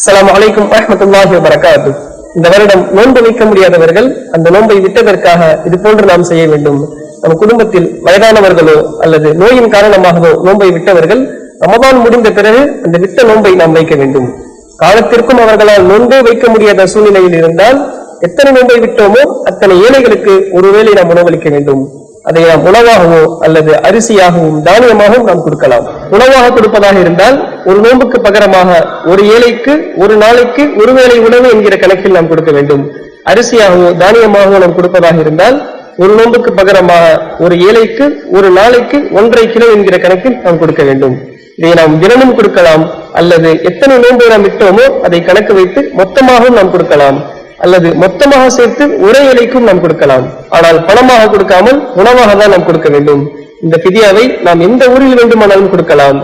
அஸ்ஸலாமு வலைக்கும் வரஹ்மத்துல்லாஹி வபரகாத்து. இந்த வருடம் நோன்பு வைக்க முடியாதவர்கள் அந்த நோன்பை விட்டதற்காக இது போன்று நாம் செய்ய வேண்டும். நம் குடும்பத்தில் வயதானவர்களோ அல்லது நோயின் காரணமாகவோ நோன்பை விட்டவர்கள் ரமதான் முடிந்த பிறகு அந்த விட்ட நோன்பை நாம் வைக்க வேண்டும். காலத்திற்கும் அவர்களால் நோன்பே வைக்க முடியாத சூழ்நிலையில் இருந்தால் எத்தனை நோன்பை விட்டோமோ அத்தனை ஏழைகளுக்கு ஒருவேளை நாம் உணவளிக்க வேண்டும். அதை நாம் உணவாகவோ அல்லது அரிசியாகவும் தானியமாகவும் நாம் கொடுக்கலாம். உணவாக கொடுப்பதாக இருந்தால் ஒரு நோன்புக்கு பகரமாக ஒரு ஏழைக்கு ஒரு நாளைக்கு ஒரு வேளை உணவு என்கிற கணக்கில் நாம் கொடுக்க வேண்டும். அரிசியாகவோ தானியமாகவோ நாம் கொடுப்பதாக இருந்தால் ஒரு நோன்புக்கு பகரமாக ஒரு ஏழைக்கு ஒரு நாளைக்கு ஒன்றரை கிலோ என்கிற கணக்கில் நாம் கொடுக்க வேண்டும். இதை நாம் தினமும் கொடுக்கலாம் அல்லது எத்தனை நோன்பை நாம் விட்டோமோ அதை கணக்கு வைத்து மொத்தமாகவும் நாம் கொடுக்கலாம். அல்லது மொத்தமாக சேர்த்து ஒரே இலைக்கும் நாம் கொடுக்கலாம். ஆனால் பணமாக கொடுக்காமல் உணவாக தான் நாம் கொடுக்க வேண்டும். இந்த பிதியாவை நாம் எந்த ஊரில் வேண்டுமானாலும் கொடுக்கலாம்.